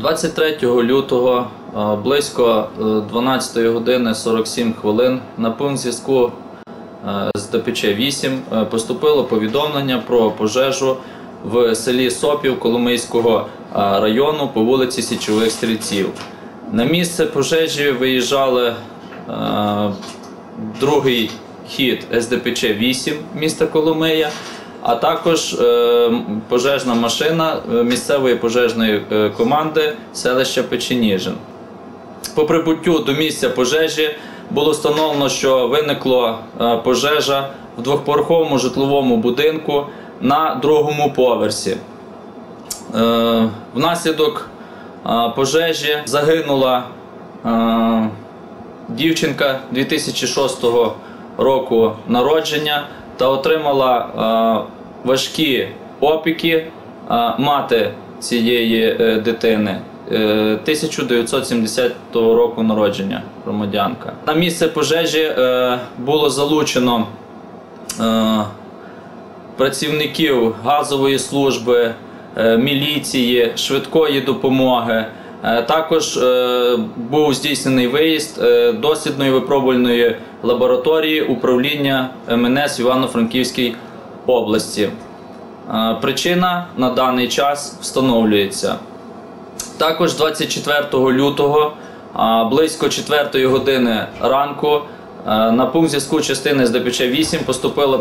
23 лютого е, близько е, 12 години 47 хвилин на пункт зв'язку е, з ДПЧ 8 е, поступило повідомлення про пожежу в селі Сопів Коломийського е, району по вулиці Січових Стрільців. На місце пожежі виїжджали е, другий хід СДПЧ 8 міста Коломия, а також е, пожежна машина е, місцевої пожежної е, команди селища Печеніжин. По прибуттю до місця пожежі було встановлено, що виникла пожежа в двохповерховому житловому будинку на другому поверсі. Внаслідок пожежі загинула дівчинка 2006 року народження та отримала е, важкі опіки е, мати цієї е, дитини. е, 1970 року народження громадянка. На місце пожежі було залучено працівників газової служби, міліції, швидкої допомоги. Е, Також е, був здійснений виїзд е, дослідної випробувальної лабораторії управління МНС Івано-Франківській області. Причина на даний час встановлюється. Також 24 лютого близько 4 години ранку на пункт зв'язку частини з ДПЧ 8 поступило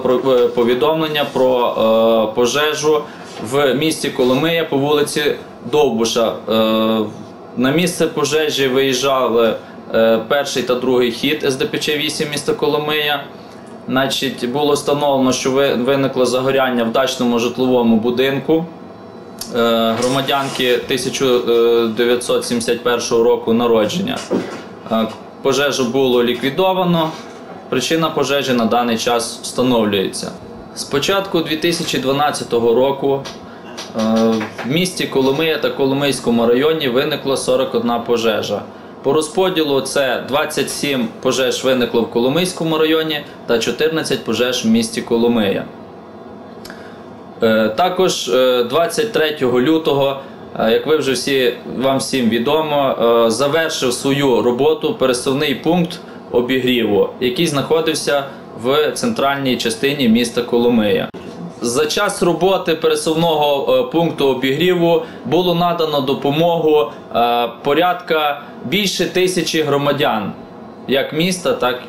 повідомлення про пожежу в місті Коломия по вулиці Довбуша. На місце пожежі виїжджали е, перший та другий хід СДПЧ 8 міста Коломия. Значить, було встановлено, що виникло загоряння в дачному житловому будинку е, громадянки 1971 року народження. Е, Пожежу було ліквідовано. Причина пожежі на даний час встановлюється. З початку 2012 року в місті Коломия та Коломийському районі виникло 41 пожежа. По розподілу це 27 пожеж виникло в Коломийському районі та 14 пожеж в місті Коломия. Е, Також е, 23 лютого, е, як ви вже всі вам всім відомо, е, завершив свою роботу пересувний пункт обігріву, який знаходився в центральній частині міста Коломия. За час роботи пересувного е, пункту обігріву було надано допомогу е, порядка більше тисячі громадян, як міста, так